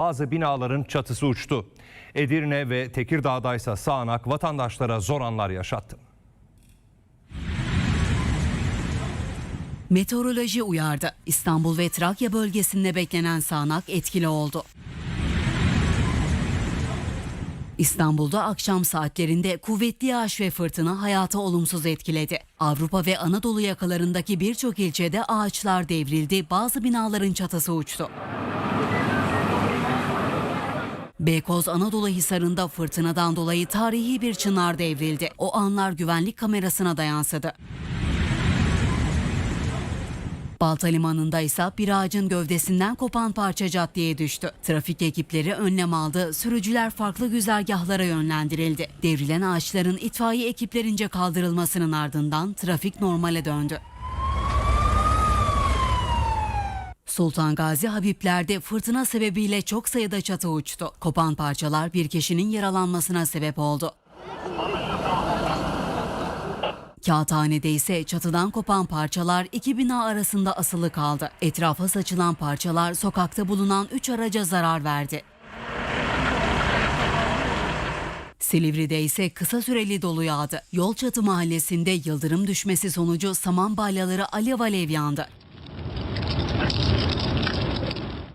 Bazı binaların çatısı uçtu. Edirne ve Tekirdağ'da ise sağanak vatandaşlara zor anlar yaşattı. Meteoroloji uyardı. İstanbul ve Trakya bölgesinde beklenen sağanak etkili oldu. İstanbul'da akşam saatlerinde kuvvetli yağış ve fırtına hayatı olumsuz etkiledi. Avrupa ve Anadolu yakalarındaki birçok ilçede ağaçlar devrildi, bazı binaların çatısı uçtu. Beykoz Anadolu Hisarı'nda fırtınadan dolayı tarihi bir çınar devrildi. O anlar güvenlik kamerasına da yansıdı. Balta Limanı'nda ise bir ağacın gövdesinden kopan parça caddeye düştü. Trafik ekipleri önlem aldı, sürücüler farklı güzergahlara yönlendirildi. Devrilen ağaçların itfaiye ekiplerince kaldırılmasının ardından trafik normale döndü. Sultan Gazi Habibler'de fırtına sebebiyle çok sayıda çatı uçtu. Kopan parçalar bir kişinin yaralanmasına sebep oldu. Kağıthane'de ise çatıdan kopan parçalar iki bina arasında asılı kaldı. Etrafa saçılan parçalar sokakta bulunan 3 araca zarar verdi. Silivri'de ise kısa süreli dolu yağdı. Yolçatı mahallesinde yıldırım düşmesi sonucu saman balyaları alev alev yandı.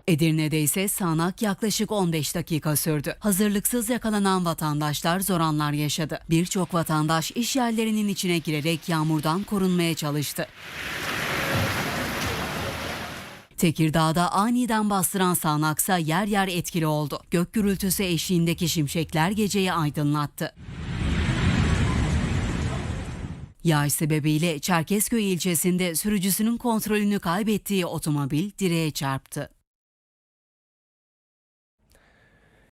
Edirne'de ise sağanak yaklaşık 15 dakika sürdü. Hazırlıksız yakalanan vatandaşlar zor anlar yaşadı. Birçok vatandaş iş yerlerinin içine girerek yağmurdan korunmaya çalıştı. Tekirdağ'da aniden bastıran sağanaksa yer yer etkili oldu. Gök gürültüsü eşiğindeki şimşekler geceyi aydınlattı. Yağış sebebiyle Çerkezköy ilçesinde sürücüsünün kontrolünü kaybettiği otomobil direğe çarptı.